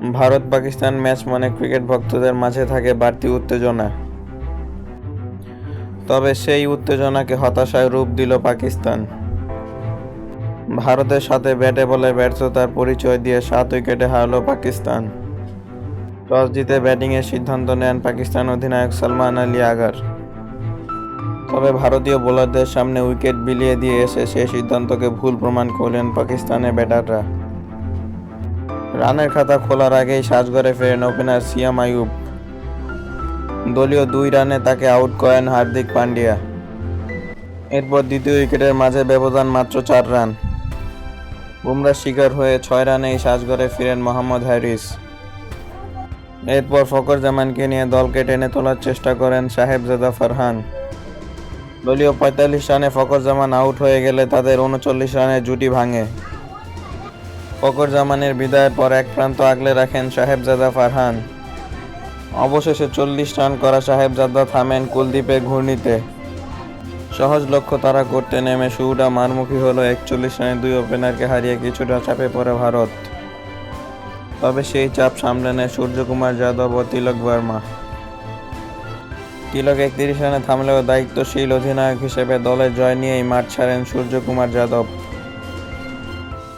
Bharat Pakistan match মানে cricket ভক্তদের মাঝে থাকে বাড়তি উত্তেজনা। তবে সেই উত্তেজনাকে হতাশায় রূপ দিল পাকিস্তান। ভারতের সাথে ব্যাটে বলে ব্যর্থতার পরিচয় দিয়ে সাত উইকেটে হারল পাকিস্তান। টস জিতে ব্যাটিংয়ের সিদ্ধান্ত নেন পাকিস্তান অধিনায়ক সালমান আলী আগার। তবে ভারতীয় বোলারদের সামনে উইকেট বিলিয়ে দিয়ে এসে সেই সিদ্ধান্তকে ভুল প্রমাণ করলেন পাকিস্তানের ব্যাটাররা। রানের খাতা খোলার আগেই সাজঘরে ফেরেন ওপেনার সিয়াম আয়ুব দলীয় দুই রানে তাকে আউট করেন হার্দিক পান্ডিয়া। এরপর দ্বিতীয় উইকেটের মাঝে ব্যবধান মাত্র চার রান। বুমরার শিকার হয়ে ছয় রানেই সাজঘরে ফিরেন মোহাম্মদ হ্যারিস। এরপর ফকর জামানকে নিয়ে দলকে টেনে তোলার চেষ্টা করেন সাহেবজাদা ফারহান। দলীয় পঁয়তাল্লিশ রানে ফকর জামান আউট হয়ে গেলে তাদের উনচল্লিশ রানের জুটি ভাঙে। ফকর জামানের বিদায়ের পর এক প্রান্ত আগলে রাখেন সাহেবজাদা ফারহান। অবশেষে চল্লিশ রান করা সাহেবজাদা থামেন কুলদীপের ঘূর্ণিতে। সহজ লক্ষ্য তারা করতে নেমে শুরুটা মারমুখী হলো একচল্লিশ রানে দুই ওপেনারকে হারিয়ে কিছুটা চাপে পড়ে ভারত। তবে সেই চাপ সামলে নেয় সূর্যকুমার যাদব ও তিলক বর্মা। তিলক একত্রিশ রানে থামলেও দায়িত্বশীল অধিনায়ক হিসেবে দলের জয় নিয়েই মাঠ ছাড়েন সূর্যকুমার যাদব।